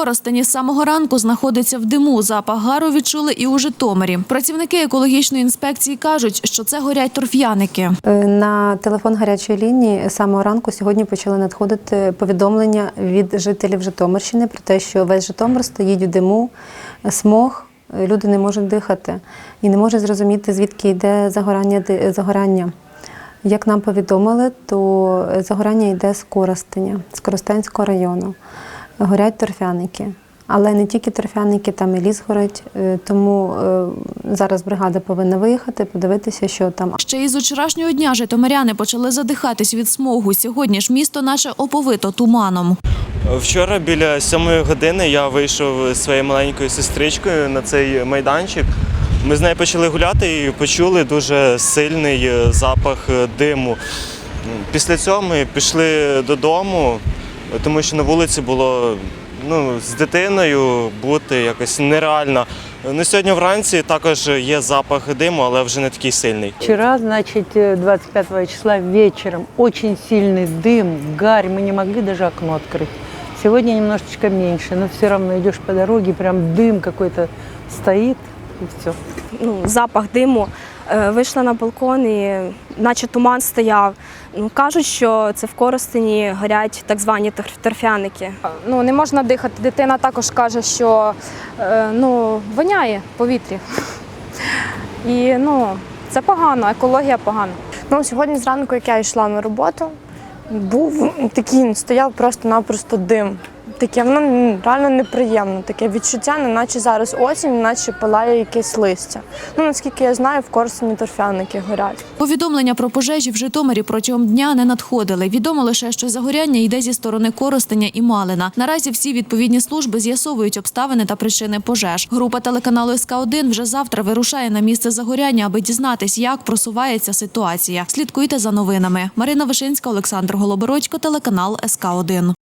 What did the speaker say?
Коростені з самого ранку знаходиться в диму. Запах гару відчули і у Житомирі. Працівники екологічної інспекції кажуть, що це горять торф'яники. Е, На телефон гарячої лінії з самого ранку сьогодні почали надходити повідомлення від жителів Житомирщини про те, що весь Житомир стоїть у диму, смог, люди не можуть дихати і не можуть зрозуміти, звідки йде загорання. загорання. Як нам повідомили, то загорання йде з Коростеня, з Коростенського району. Горять торфяники. Але не тільки торфяники, там і ліс горить. Е, Тому е, зараз бригада повинна виїхати, подивитися, що там. Ще із вчорашнього дня житомиряни почали задихатись від смогу. Сьогодні ж місто наче оповито туманом. Вчора біля сьомої години я вийшов зі своєю маленькою сестричкою на цей майданчик. Ми з нею почали гуляти і почули дуже сильний е, запах диму. Після цього ми пішли додому, тому що на вулиці було ну, з дитиною бути якось нереально. Ну, сьогодні вранці також є запах диму, але вже не такий сильний. Вчера, значит, э, 25 числа вечером очень сильный дым, гарь, мы не могли даже окно открыть. Сегодня немножечко меньше, но все равно идешь по дороге, прям дым какой-то стоит и все. ну, запах диму. Е, Вийшла на балкон і наче туман стояв. Ну, кажуть, що це в Коростені горять так звані торф- торфяники. ну, не можна дихати. Дитина також каже, що е, ну, воняє повітря. І ну, це погано, екологія погана. Ну, сьогодні зранку, як я йшла на роботу, був такий, стояв просто-напросто дим. Таке воно реально неприємно. Таке відчуття, не наче зараз осінь, наче палає якесь листя. Ну, наскільки я знаю, в Корсуні торфяники горять. Повідомлення про пожежі в Житомирі протягом дня не надходили. Відомо лише, що загоряння йде зі сторони Коростеня і Малина. Наразі всі відповідні служби з'ясовують обставини та причини пожеж. Група телеканалу СК 1 вже завтра вирушає на місце загоряння, аби дізнатись, як просувається ситуація. Слідкуйте за новинами. Марина Вишинська, Олександр Голобородько, телеканал СК 1